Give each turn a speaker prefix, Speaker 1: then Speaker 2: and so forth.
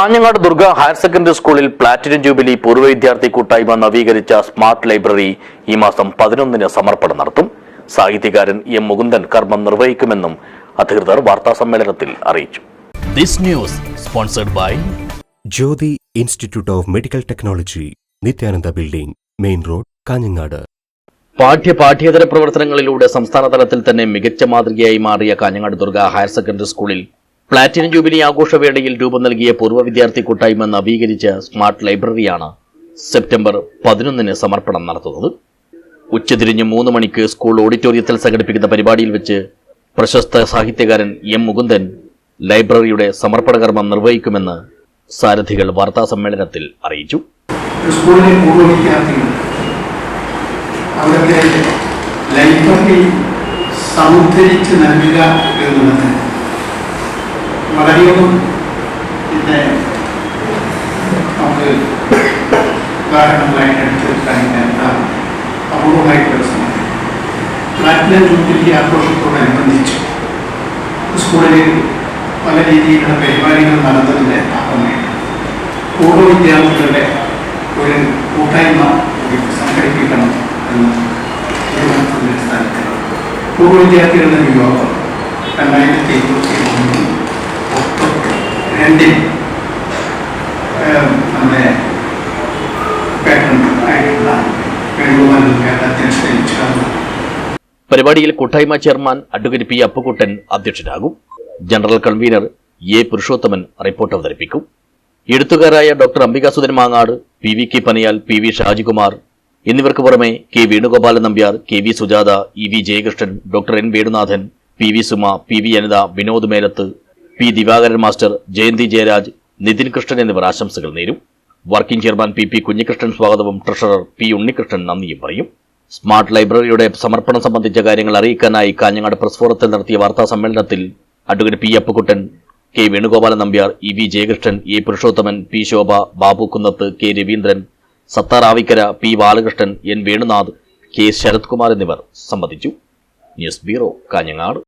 Speaker 1: Kanhangad Durga higher secondary സ്കൂളിൽ platinum jubilee പൂർവ വിദ്യാർത്ഥി കൂട്ടായ്മ നവീകരിച്ച സ്മാർട്ട് ലൈബ്രറി ഈ മാസം പതിനൊന്നിന് സമർപ്പണം നടത്തും. സാഹിത്യകാരൻ എം മുകുന്ദൻ കർമ്മം നിർവഹിക്കുമെന്നും അധികൃതർ വാർത്താസമ്മേളനത്തിൽ അറിയിച്ചു.
Speaker 2: This news sponsored by
Speaker 3: Jyothi institute of medical technology Nithyananda building main road Kanhangad.
Speaker 1: പാഠ്യ പാഠ്യേതര പ്രവർത്തനങ്ങളിലൂടെ സംസ്ഥാന തലത്തിൽ തന്നെ മികച്ച മാതൃകയായി മാറിയ കാഞ്ഞങ്ങാട് ദുർഗ ഹയർ സെക്കൻഡറി സ്കൂളിൽ പ്ലാറ്റിനം ജൂബിലി ആഘോഷവേളയിൽ രൂപം നൽകിയ പൂർവ വിദ്യാർത്ഥി കൂട്ടായ്മ നവീകരിച്ച സ്മാർട്ട് ലൈബ്രറിയാണ് സെപ്റ്റംബർ പതിനൊന്നിന് സമർപ്പണം നടത്തുന്നത്. ഉച്ചതിരിഞ്ഞ് മൂന്ന് മണിക്ക് സ്കൂൾ ഓഡിറ്റോറിയത്തിൽ സംഘടിപ്പിക്കുന്ന പരിപാടിയിൽ വെച്ച് പ്രശസ്ത സാഹിത്യകാരൻ എം മുകുന്ദൻ ലൈബ്രറിയുടെ സമർപ്പണ കർമ്മം നിർവഹിക്കുമെന്ന് സാരഥികൾ വാർത്താ സമ്മേളനത്തിൽ അറിയിച്ചു.
Speaker 4: സ്കൂളിലെ പൂർവ ലൈബ്രറി സമുദ്ധരിച്ച് നൽകുക എന്നുള്ളത് വളരെയധികം പിന്നെ നമുക്ക് ഉദാഹരണങ്ങളായിട്ട് എടുത്തെടുക്കാൻ അപൂർവമായിട്ടുള്ള സമയം പ്ലാറ്റിനം ജൂബിലി ആഘോഷത്തോടനുബന്ധിച്ച് സ്കൂളിൽ പല രീതിയിലുള്ള പരിപാടികൾ നടന്നതിന്റെ ഭാഗമായിട്ട് പൂർവ വിദ്യാർത്ഥികളുടെ ഒരു കൂട്ടായ്മ സംഘടിപ്പിക്കണം എന്ന് തീരുമാനത്തിന്റെ സ്ഥാനത്ത് പൂർവ വിദ്യാർത്ഥികളുടെ യോഗം രണ്ടായിരത്തി ഇരുപത്തി രണ്ടിൽ ആയിട്ടുള്ള
Speaker 1: പരിപാടിയിൽ കൂട്ടായ്മ chairman advocate P Appukuttan അധ്യക്ഷനാകും. General convener A Purushothaman report അവതരിപ്പിക്കും. എഴുത്തുകാരായ doctor Ambikasudhan Mangad P V K Paniyal P V Shajikumar എന്നിവർക്ക് പുറമെ K Venugopalan Nambiar K V Sujatha E V Jayakrishnan doctor N Venunathan P V Suma P V Anitha Vinod Melath P Divakaran master Jayanthi Jayaraj Nithin Krishnan എന്നിവർ ആശംസകൾ നേരും. Working chairman P P Kunhikrishnan സ്വാഗതവും treasurer P Unnikrishnan നന്ദിയും പറയും. Smart ലൈബ്രറിയുടെ സമർപ്പണം സംബന്ധിച്ച കാര്യങ്ങൾ അറിയിക്കാനായി കാഞ്ഞങ്ങാട് പ്രസ് ഫോറത്തിൽ നടത്തിയ വാർത്താ സമ്മേളനത്തിൽ advocate P Appukuttan K Venugopalan Nambiar E V Jayakrishnan A Purushothaman P Shobha Babu Kunnath K Raveendran Sathar Avikkara P Balakrishnan N Venunath K Sarathkumar എന്നിവർ സംബന്ധിച്ചു. News bureau Kanhangad.